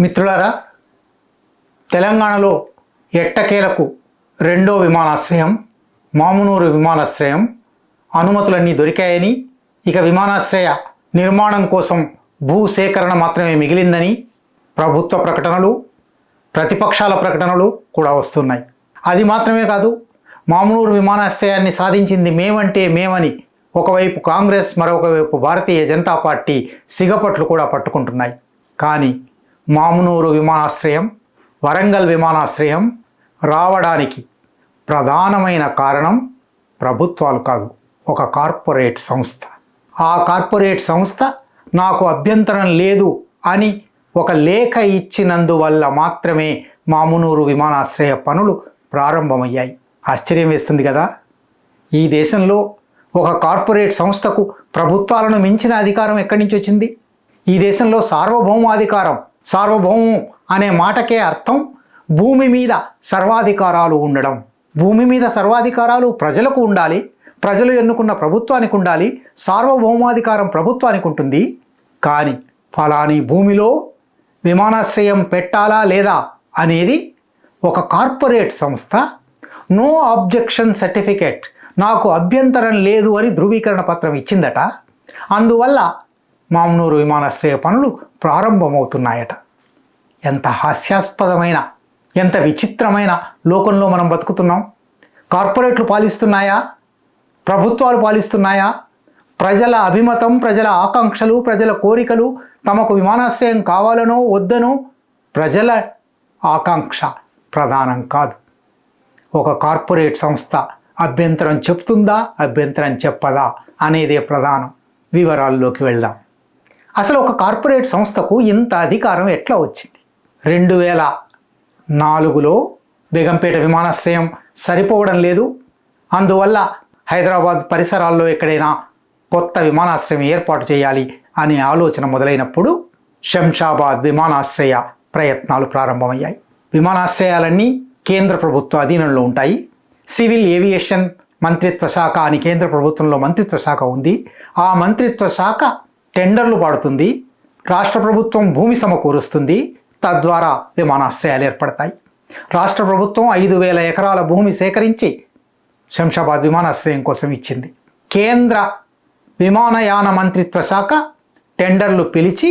మిత్రులారా తెలంగాణలో ఎట్టకేలకు రెండో విమానాశ్రయం మామునూరు విమానాశ్రయం అనుమతులన్నీ దొరికాయని ఇక విమానాశ్రయ నిర్మాణం కోసం భూసేకరణ మాత్రమే మిగిలిందని ప్రభుత్వ ప్రకటనలు ప్రతిపక్షాల ప్రకటనలు కూడా వస్తున్నాయి. అది మాత్రమే కాదు మామునూరు విమానాశ్రయాన్ని సాధించింది మేమంటే మేమని ఒకవైపు కాంగ్రెస్ మరొక వైపు భారతీయ జనతా పార్టీ సిగపట్లు కూడా పట్టుకుంటున్నాయి. కానీ మామునూరు విమానాశ్రయం వరంగల్ విమానాశ్రయం రావడానికి ప్రధానమైన కారణం ప్రభుత్వాలు కాదు ఒక కార్పొరేట్ సంస్థ. ఆ కార్పొరేట్ సంస్థ నాకు అభ్యంతరం లేదు అని ఒక లేఖ ఇచ్చినందువల్ల మాత్రమే మామునూరు విమానాశ్రయ పనులు ప్రారంభమయ్యాయి. ఆశ్చర్యం వేస్తుంది కదా! ఈ దేశంలో ఒక కార్పొరేట్ సంస్థకు ప్రభుత్వాలను మించిన అధికారం ఎక్కడి నుంచి వచ్చింది? ఈ దేశంలో సార్వభౌమాధికారం సార్వభౌమం అనే మాటకే అర్థం భూమి మీద సర్వాధికారాలు ఉండడం. భూమి మీద సర్వాధికారాలు ప్రజలకు ఉండాలి. ప్రజలు ఎన్నుకున్న ప్రభుత్వానికి ఉండాలి. సార్వభౌమాధికారం ప్రభుత్వానికి ఉంటుంది. కానీ ఫలాని భూమిలో విమానాశ్రయం పెట్టాలా లేదా అనేది ఒక కార్పొరేట్ సంస్థ. No objection certificate. నాకు అభ్యంతరం లేదు అని ధృవీకరణ పత్రం ఇచ్చిందట. అందువల్ల మామనూరు విమానాశ్రయ పనులు ప్రారంభమవుతున్నాయట. ఎంత హాస్యాస్పదమైన ఎంత విచిత్రమైన లోకంలో మనం బతుకుతున్నాం. కార్పొరేట్లు పాలిస్తున్నాయా? ప్రభుత్వాలు పాలిస్తున్నాయా? ప్రజల అభిమతం ప్రజల ఆకాంక్షలు ప్రజల కోరికలు తమకు విమానాశ్రయం కావాలనో వద్దనో ప్రజల ఆకాంక్ష ప్రధానం కాదు. ఒక కార్పొరేట్ సంస్థ అభ్యంతరం చెప్తుందా అభ్యంతరం చెప్పదా అనేదే ప్రధానం. వివరాల్లోకి వెళ్దాం. అసలు ఒక కార్పొరేట్ సంస్థకు ఇంత అధికారం ఎట్లా వచ్చింది? రెండు వేల నాలుగులో బేగంపేట విమానాశ్రయం సరిపోవడం లేదు. అందువల్ల హైదరాబాద్ పరిసరాల్లో ఎక్కడైనా కొత్త విమానాశ్రయం ఏర్పాటు చేయాలి అనే ఆలోచన మొదలైనప్పుడు శంషాబాద్ విమానాశ్రయ ప్రయత్నాలు ప్రారంభమయ్యాయి. విమానాశ్రయాలన్నీ కేంద్ర ప్రభుత్వ అధీనంలో ఉంటాయి. సివిల్ ఏవియేషన్ మంత్రిత్వ శాఖ అని కేంద్ర ప్రభుత్వంలో మంత్రిత్వ శాఖ ఉంది. ఆ మంత్రిత్వ శాఖ టెండర్లు పాడుతుంది రాష్ట్ర ప్రభుత్వం భూమి సమకూరుస్తుంది తద్వారా విమానాశ్రయాలు ఏర్పడతాయి. రాష్ట్ర ప్రభుత్వం ఐదు వేల ఎకరాల భూమి సేకరించి శంషాబాద్ విమానాశ్రయం కోసం ఇచ్చింది. కేంద్ర విమానయాన మంత్రిత్వ శాఖ టెండర్లు పిలిచి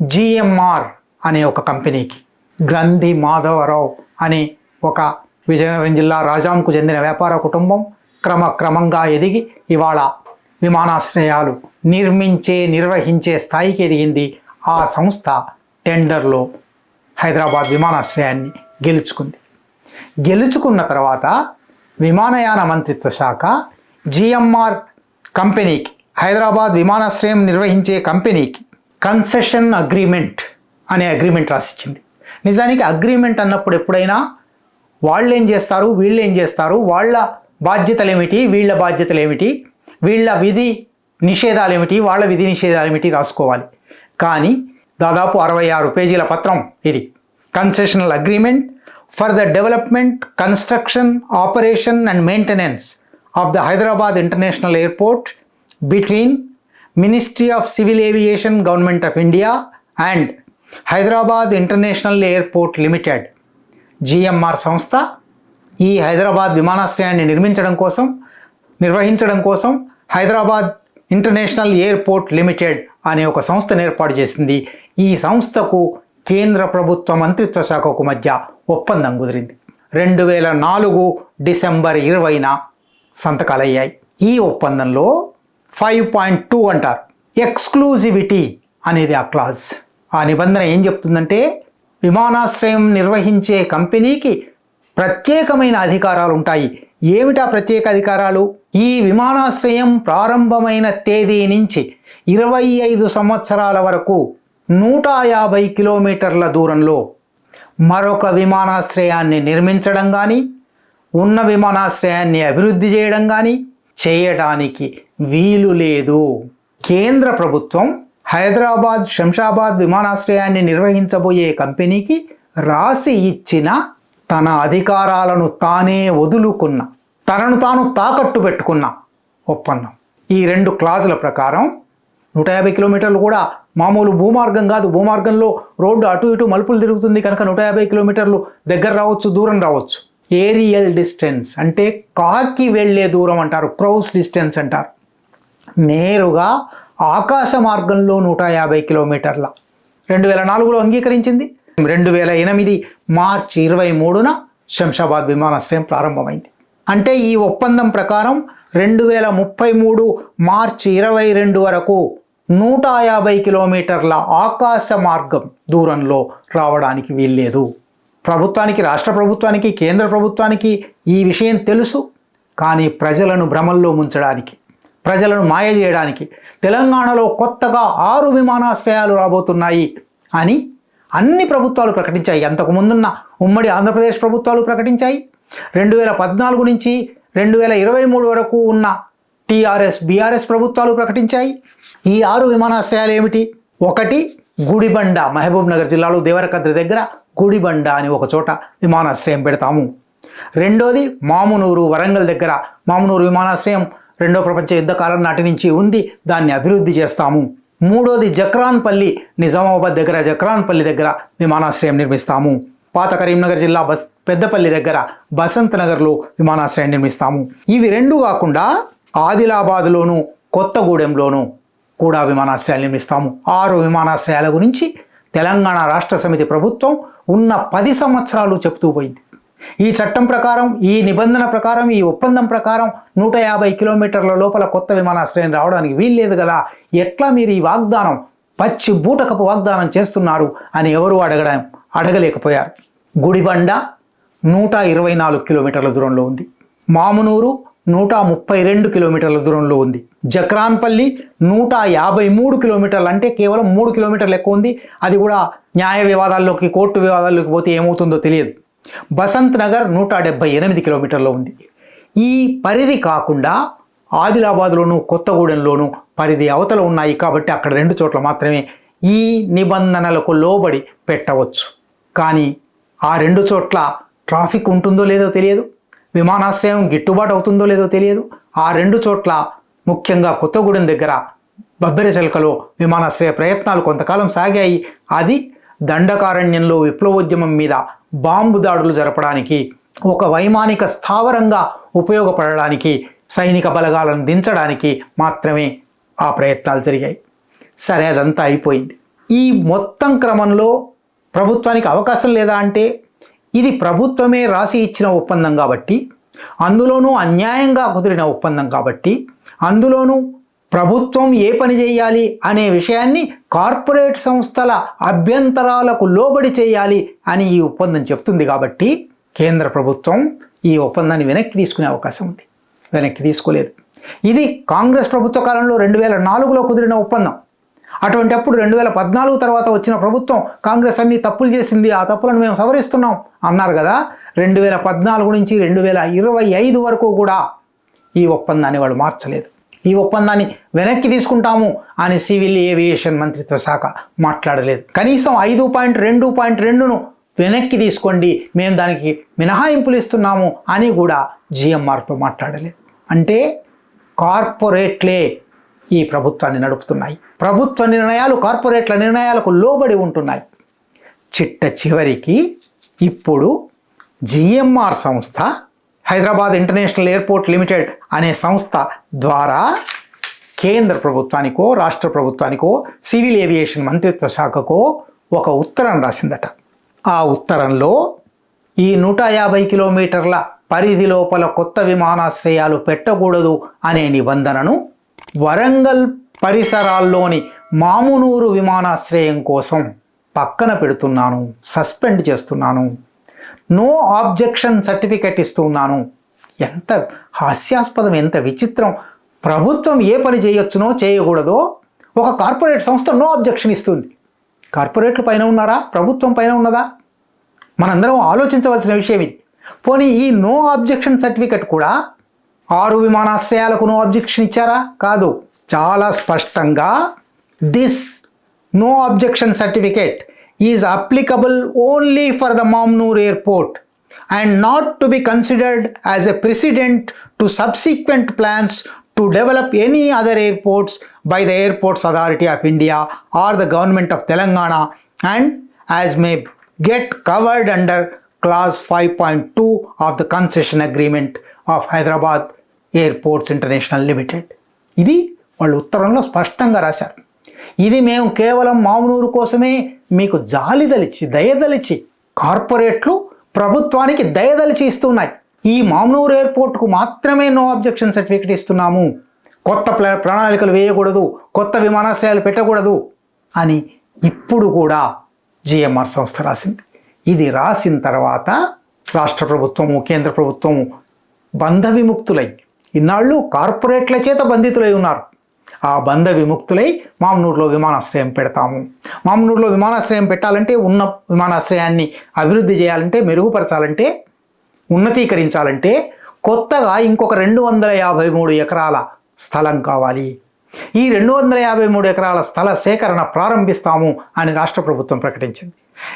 జిఎంఆర్ అనే ఒక కంపెనీకి గ్రంథి మాధవరావు అనే ఒక విజయనగరం జిల్లా రాజాంకు చెందిన వ్యాపార కుటుంబం క్రమక్రమంగా ఎదిగి ఇవాళ విమానాశ్రయాలు నిర్మించే నిర్వహించే స్థాయికి ఎదిగింది ఆ సంస్థ టెండర్లో హైదరాబాద్ విమానాశ్రయాన్ని గెలుచుకుంది. గెలుచుకున్న తర్వాత విమానయాన మంత్రిత్వ శాఖ జిఎంఆర్ కంపెనీకి హైదరాబాద్ విమానాశ్రయం నిర్వహించే కంపెనీకి కన్సెషన్ అగ్రిమెంట్ అనే అగ్రిమెంట్ రాసిచ్చింది. నిజానికి అగ్రిమెంట్ అన్నప్పుడు ఎప్పుడైనా వాళ్ళు ఏం చేస్తారు వీళ్ళు ఏం చేస్తారు వాళ్ళ బాధ్యతలు ఏమిటి వీళ్ళ బాధ్యతలు ఏమిటి వీళ్ళ విధి నిషేధాలు ఏమిటి వాళ్ళ విధి నిషేధాలు ఏమిటి రాసుకోవాలి. కానీ దాదాపు అరవై ఆరు పేజీల పత్రం ఇది. Concessional agreement for the development construction operation and maintenance of the Hyderabad international airport between ministry of civil aviation government of India and Hyderabad international airport limited GMR సంస్థ ఈ హైదరాబాద్ విమానాశ్రయాన్ని నిర్మించడం కోసం నిర్వహించడం కోసం హైదరాబాద్ ఇంటర్నేషనల్ ఎయిర్పోర్ట్ లిమిటెడ్ అనే ఒక సంస్థను ఏర్పాటు చేసింది. ఈ సంస్థకు కేంద్ర ప్రభుత్వ మంత్రిత్వ శాఖకు మధ్య ఒప్పందం కుదిరింది. రెండు వేల నాలుగు డిసెంబర్ ఇరవైన సంతకాలయ్యాయి. ఈ ఒప్పందంలో ఫైవ్ పాయింట్ టూ అంటారు. ఎక్స్క్లూజివిటీ అనేది ఆ క్లాజ్. ఆ నిబంధన ఏం చెప్తుందంటే విమానాశ్రయం నిర్వహించే కంపెనీకి ప్రత్యేకమైన అధికారాలు ఉంటాయి ఏమిటా ప్రత్యేక అధికారాలు? ఈ విమానాశ్రయం ప్రారంభమైన తేదీ నుంచి ఇరవై ఐదు సంవత్సరాల వరకు నూట యాభై కిలోమీటర్ల దూరంలో మరొక విమానాశ్రయాన్ని నిర్మించడం కానీ ఉన్న విమానాశ్రయాన్ని అభివృద్ధి చేయడం కానీ చేయడానికి వీలు లేదు. కేంద్ర ప్రభుత్వం హైదరాబాద్ శంషాబాద్ విమానాశ్రయాన్ని నిర్వహించబోయే కంపెనీకి రాసి ఇచ్చిన తన అధికారాలను తానే వదులుకున్న తనను తాను తాకట్టు పెట్టుకున్న ఒప్పందం. ఈ రెండు క్లాజుల ప్రకారం నూట యాభై కిలోమీటర్లు కూడా మామూలు భూమార్గం కాదు. భూమార్గంలో రోడ్డు అటు ఇటు మలుపులు తిరుగుతుంది కనుక నూట యాభై కిలోమీటర్లు దగ్గర రావచ్చు దూరం రావచ్చు. ఏరియల్ డిస్టెన్స్ అంటే కాకి వెళ్ళే దూరం అంటారు. క్రౌస్ డిస్టెన్స్ అంటారు. నేరుగా ఆకాశ మార్గంలో నూట యాభై కిలోమీటర్ల. రెండు వేల నాలుగులో అంగీకరించింది. రెండు వేల ఎనిమిది మార్చి ఇరవై మూడున శంషాబాద్ విమానాశ్రయం ప్రారంభమైంది. అంటే ఈ ఒప్పందం ప్రకారం రెండు వేల ముప్పై మూడు మార్చి ఇరవై రెండు వరకు నూట యాభై కిలోమీటర్ల ఆకాశ మార్గం దూరంలో రావడానికి వీల్లేదు. ప్రభుత్వానికి రాష్ట్ర ప్రభుత్వానికి కేంద్ర ప్రభుత్వానికి ఈ విషయం తెలుసు. కానీ ప్రజలను భ్రమల్లో ముంచడానికి ప్రజలను మాయ చేయడానికి తెలంగాణలో కొత్తగా ఆరు విమానాశ్రయాలు రాబోతున్నాయి అని అన్ని ప్రభుత్వాలు ప్రకటించాయి. అంతకు ముందున్న ఉమ్మడి ఆంధ్రప్రదేశ్ ప్రభుత్వాలు ప్రకటించాయి. రెండు వేల పద్నాలుగు నుంచి రెండు వేల ఇరవై మూడు వరకు ఉన్న టీఆర్ఎస్ బీఆర్ఎస్ ప్రభుత్వాలు ప్రకటించాయి. ఈ ఆరు విమానాశ్రయాలు ఏమిటి? ఒకటి గుడిబండ మహబూబ్ నగర్ జిల్లాలో దేవరకద్రి దగ్గర గుడిబండ అని ఒక చోట విమానాశ్రయం పెడతాము. రెండోది మామునూరు వరంగల్ దగ్గర మామునూరు విమానాశ్రయం రెండో ప్రపంచ యుద్ధ కాలం నాటి నుంచి ఉంది దాన్ని అభివృద్ధి చేస్తాము. మూడోది జక్రాన్పల్లి నిజామాబాద్ దగ్గర జక్రాన్పల్లి దగ్గర విమానాశ్రయం నిర్మిస్తాము. పాత కరీంనగర్ జిల్లా బస్ పెద్దపల్లి దగ్గర బసంత్ నగర్లో విమానాశ్రయం నిర్మిస్తాము. ఇవి రెండు కాకుండా ఆదిలాబాద్లోను కొత్తగూడెంలోను కూడా విమానాశ్రయాలు నిర్మిస్తాము. ఆరు విమానాశ్రయాల గురించి తెలంగాణ రాష్ట్ర సమితి ప్రభుత్వం ఉన్న పది సంవత్సరాలు చెప్తూ పోయింది. ఈ చట్టం ప్రకారం ఈ నిబంధన ప్రకారం ఈ ఒప్పందం ప్రకారం నూట యాభై కిలోమీటర్ల లోపల కొత్త విమానాశ్రయం రావడానికి వీల్లేదు కదా. ఎట్లా మీరు ఈ వాగ్దానం పచ్చి బూటకపు వాగ్దానం చేస్తున్నారు అని ఎవరు అడగడం అడగలేకపోయారు. గుడిబండ నూట ఇరవై నాలుగు కిలోమీటర్ల దూరంలో ఉంది. మామునూరు నూట ముప్పై రెండు కిలోమీటర్ల దూరంలో ఉంది. జక్రాన్పల్లి నూట యాభై మూడు కిలోమీటర్లు అంటే కేవలం మూడు కిలోమీటర్లు ఎక్కువ ఉంది. అది కూడా న్యాయ వివాదాల్లోకి కోర్టు వివాదాల్లోకి పోతే ఏమవుతుందో తెలియదు. బసంత్ నగర్ నూట డెబ్బై ఎనిమిది కిలోమీటర్లో ఉంది. ఈ పరిధి కాకుండా ఆదిలాబాద్లోను కొత్తగూడెంలోను పరిధి అవతల ఉన్నాయి కాబట్టి అక్కడ రెండు చోట్ల మాత్రమే ఈ నిబంధనలకు లోబడి పెట్టవచ్చు. కానీ ఆ రెండు చోట్ల ట్రాఫిక్ ఉంటుందో లేదో తెలియదు విమానాశ్రయం గిట్టుబాటు అవుతుందో లేదో తెలియదు ఆ రెండు చోట్ల ముఖ్యంగా కొత్తగూడెం దగ్గర బబ్బెరచెలకలో విమానాశ్రయ ప్రయత్నాలు కొంతకాలం సాగాయి. అది దండకారణ్యంలో విప్లవోద్యమం మీద బాంబు దాడులు జరపడానికి ఒక వైమానిక స్థావరంగా ఉపయోగపడడానికి సైనిక బలగాలను దించడానికి మాత్రమే ఆ ప్రయత్నాలు జరిగాయి. సరే అదంతా అయిపోయింది. ఈ మొత్తం క్రమంలో ప్రభుత్వానికి అవకాశం లేదా అంటే ఇది ప్రభుత్వమే రాసి ఇచ్చిన ఒప్పందం కాబట్టి అందులోనూ అన్యాయంగా కుదిరిన ఒప్పందం కాబట్టి అందులోనూ ప్రభుత్వం ఏ పని చేయాలి అనే విషయాన్ని కార్పొరేట్ సంస్థల అభ్యంతరాలకు లోబడి చేయాలి అని ఈ ఒప్పందం చెప్తుంది కాబట్టి కేంద్ర ప్రభుత్వం ఈ ఒప్పందాన్ని వెనక్కి తీసుకునే అవకాశం ఉంది. వెనక్కి తీసుకోలేదు. ఇది కాంగ్రెస్ ప్రభుత్వ కాలంలో రెండు వేల నాలుగులో కుదిరిన ఒప్పందం. అటువంటి అప్పుడు రెండు వేల పద్నాలుగు తర్వాత వచ్చిన ప్రభుత్వం కాంగ్రెస్ అన్ని తప్పులు చేసింది ఆ తప్పులను మేము సవరిస్తున్నాం అన్నారు కదా. రెండు వేల పద్నాలుగు నుంచి రెండు వేల ఇరవై ఐదు వరకు కూడా ఈ ఒప్పందాన్ని వాళ్ళు మార్చలేదు. ఈ ఒప్పందాన్ని వెనక్కి తీసుకుంటాము అని సివిల్ ఏవియేషన్ మంత్రిత్వ శాఖ మాట్లాడలేదు. కనీసం ఐదు పాయింట్ రెండు పాయింట్ రెండును వెనక్కి తీసుకోండి మేము దానికి మినహాయింపులు ఇస్తున్నాము అని కూడా జిఎంఆర్తో మాట్లాడలేదు. అంటే కార్పొరేట్లే ఈ ప్రభుత్వాన్ని నడుపుతున్నాయి. ప్రభుత్వ నిర్ణయాలు కార్పొరేట్ల నిర్ణయాలకు లోబడి ఉంటున్నాయి. చిట్ట చివరికి ఇప్పుడు జిఎంఆర్ సంస్థ హైదరాబాద్ ఇంటర్నేషనల్ ఎయిర్పోర్ట్ లిమిటెడ్ అనే సంస్థ ద్వారా కేంద్ర ప్రభుత్వానికో రాష్ట్ర ప్రభుత్వానికో సివిల్ ఏవియేషన్ మంత్రిత్వ శాఖకో ఒక ఉత్తరం రాసిందట. ఆ ఉత్తరంలో ఈ నూట యాభై కిలోమీటర్ల పరిధి లోపల కొత్త విమానాశ్రయాలు పెట్టకూడదు అనే నిబంధనను వరంగల్ పరిసరాల్లోని మామునూరు విమానాశ్రయం కోసం పక్కన పెడుతున్నాను సస్పెండ్ చేస్తున్నాను నో ఆబ్జెక్షన్ సర్టిఫికెట్ ఇస్తున్నాను. ఎంత హాస్యాస్పదం ఎంత విచిత్రం. ప్రభుత్వం ఏ పని చేయొచ్చునో చేయకూడదో ఒక కార్పొరేట్ సంస్థ నో ఆబ్జెక్షన్ ఇస్తుంది. కార్పొరేట్లు పైన ఉన్నారా? ప్రభుత్వం పైన ఉన్నదా? మనందరం ఆలోచించవలసిన విషయం ఇది. పోనీ ఈ నో ఆబ్జెక్షన్ సర్టిఫికెట్ కూడా ఆరు విమానాశ్రయాలకు నో ఆబ్జెక్షన్ ఇచ్చారా? కాదు. చాలా స్పష్టంగా this no objection certificate is applicable only for the Mamnoor airport and not to be considered as a precedent to subsequent plans to develop any other airports by the Airports Authority of India or the Government of Telangana and as may get covered under Clause 5.2 of the Concession Agreement of Hyderabad Airports International Limited. ఇది వాళ్ళు ఉత్తరంలో స్పష్టంగా రాశారు. ఇది మేము కేవలం మామునూరు కోసమే మీకు జాలిదలిచి దయదలిచి కార్పొరేట్లు ప్రభుత్వానికి దయదలిచి ఇస్తున్నాయి. ఈ మామునూరు ఎయిర్పోర్ట్కు మాత్రమే నో అబ్జెక్షన్ సర్టిఫికేట్ ఇస్తున్నాము. కొత్త ప్రణాళికలు వేయకూడదు కొత్త విమానాశ్రయాలు పెట్టకూడదు అని ఇప్పుడు కూడా జిఎంఆర్ సంస్థ రాసింది. ఇది రాసిన తర్వాత రాష్ట్ర ప్రభుత్వము కేంద్ర ప్రభుత్వము బంధ విముక్తులై ఇన్నాళ్ళు కార్పొరేట్ల చేత బంధితులై ఉన్నారు. ఆ బంధ విముక్తులై మామనూరులో విమానాశ్రయం పెడతాము. మామనూరులో విమానాశ్రయం పెట్టాలంటే ఉన్న విమానాశ్రయాన్ని అభివృద్ధి చేయాలంటే మెరుగుపరచాలంటే ఉన్నతీకరించాలంటే కొత్తగా ఇంకొక రెండు వందల యాభై మూడు ఎకరాల స్థలం కావాలి. ఈ రెండు వందల యాభై మూడు ఎకరాల స్థల సేకరణ ప్రారంభిస్తాము అని రాష్ట్ర ప్రభుత్వం ప్రకటించింది.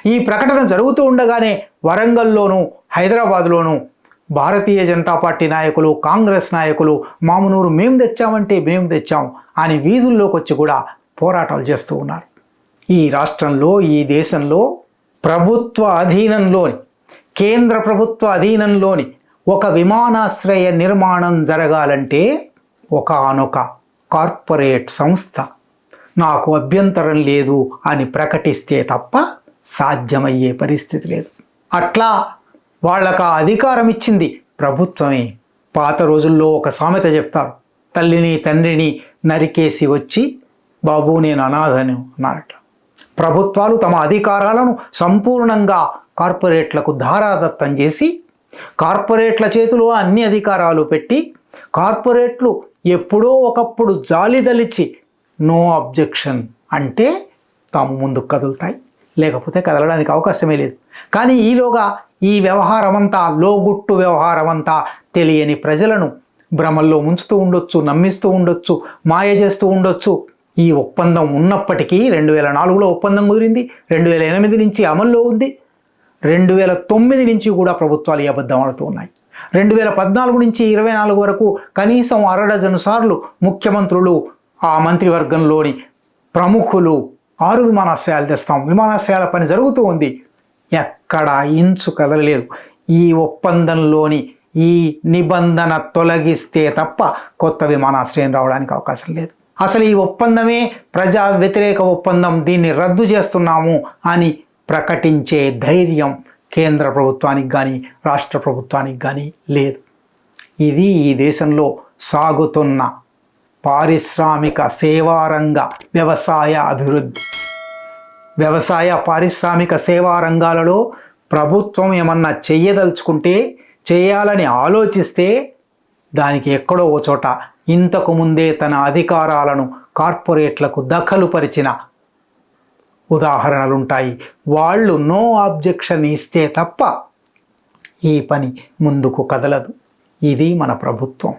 ఈ ప్రకటన జరుగుతూ ఉండగానే వరంగల్లోనూ హైదరాబాద్లోనూ భారతీయ జనతా పార్టీ నాయకులు కాంగ్రెస్ నాయకులు మామునూరు మేము తెచ్చామంటే మేము తెచ్చాం అని వీధుల్లోకి వచ్చి కూడా పోరాటాలు చేస్తూ ఉన్నారు. ఈ రాష్ట్రంలో ఈ దేశంలో ప్రభుత్వ అధీనంలోని కేంద్ర ప్రభుత్వ అధీనంలోని ఒక విమానాశ్రయ నిర్మాణం జరగాలంటే ఒకానొక కార్పొరేట్ సంస్థ నాకు అభ్యంతరం లేదు అని ప్రకటిస్తే తప్ప సాధ్యమయ్యే పరిస్థితి లేదు. అట్లా వాళ్ళకు ఆ అధికారం ఇచ్చింది ప్రభుత్వమే. పాత రోజుల్లో ఒక సామెత చెప్తారు తల్లిని తండ్రిని నరికేసి వచ్చి బాబు నేను అనాథను అన్నారట. ప్రభుత్వాలు తమ అధికారాలను సంపూర్ణంగా కార్పొరేట్లకు ధారాదత్తం చేసి కార్పొరేట్ల చేతిలో అన్ని అధికారాలు పెట్టి కార్పొరేట్లు ఎప్పుడో ఒకప్పుడు జాలిదలిచి నో అబ్జెక్షన్ అంటే తాము ముందుకు కదులుతాయి. లేకపోతే కదలడానికి అవకాశమే లేదు. కానీ ఈలోగా ఈ వ్యవహారమంతా లోగుట్టు వ్యవహారమంతా తెలియని ప్రజలను భ్రమల్లో ముంచుతూ ఉండొచ్చు నమ్మిస్తూ ఉండొచ్చు మాయ చేస్తూ ఉండొచ్చు. ఈ ఒప్పందం ఉన్నప్పటికీ రెండు వేల నాలుగులో ఒప్పందం కుదిరింది రెండు వేల ఎనిమిది నుంచి అమల్లో ఉంది రెండు వేల తొమ్మిది నుంచి కూడా ప్రభుత్వాలు ఈ అబద్ధం ఆడుతూ ఉన్నాయి. రెండు వేల పద్నాలుగు నుంచి ఇరవై నాలుగు వరకు కనీసం అరడజను సార్లు ముఖ్యమంత్రులు ఆ మంత్రివర్గంలోని ప్రముఖులు ఆరు విమానాశ్రయాలు తెస్తాం. విమానాశ్రయాల పని జరుగుతూ ఉంది. ఎక్కడ ఇంచు కదలలేదు. ఈ ఒప్పందంలోని ఈ నిబంధన తొలగిస్తే తప్ప కొత్త విమానాశ్రయం రావడానికి అవకాశం లేదు. అసలు ఈ ఒప్పందమే ప్రజా వ్యతిరేక ఒప్పందం దీన్ని రద్దు చేస్తున్నాము అని ప్రకటించే ధైర్యం కేంద్ర ప్రభుత్వానికి కానీ రాష్ట్ర ప్రభుత్వానికి కానీ లేదు. ఇది ఈ దేశంలో సాగుతున్న పారిశ్రామిక సేవారంగ వ్యవసాయ అభివృద్ధి. వ్యవసాయ పారిశ్రామిక సేవా రంగాలలో ప్రభుత్వం ఏమన్నా చెయ్యదలుచుకుంటే చేయాలని ఆలోచిస్తే దానికి ఎక్కడో ఓ చోట ఇంతకు ముందే తన అధికారాలను కార్పొరేట్లకు దఖలు పరిచిన ఉదాహరణలుంటాయి. వాళ్ళు నో ఆబ్జెక్షన్ ఇస్తే తప్ప ఈ పని ముందుకు కదలదు. ఇది మన ప్రభుత్వం.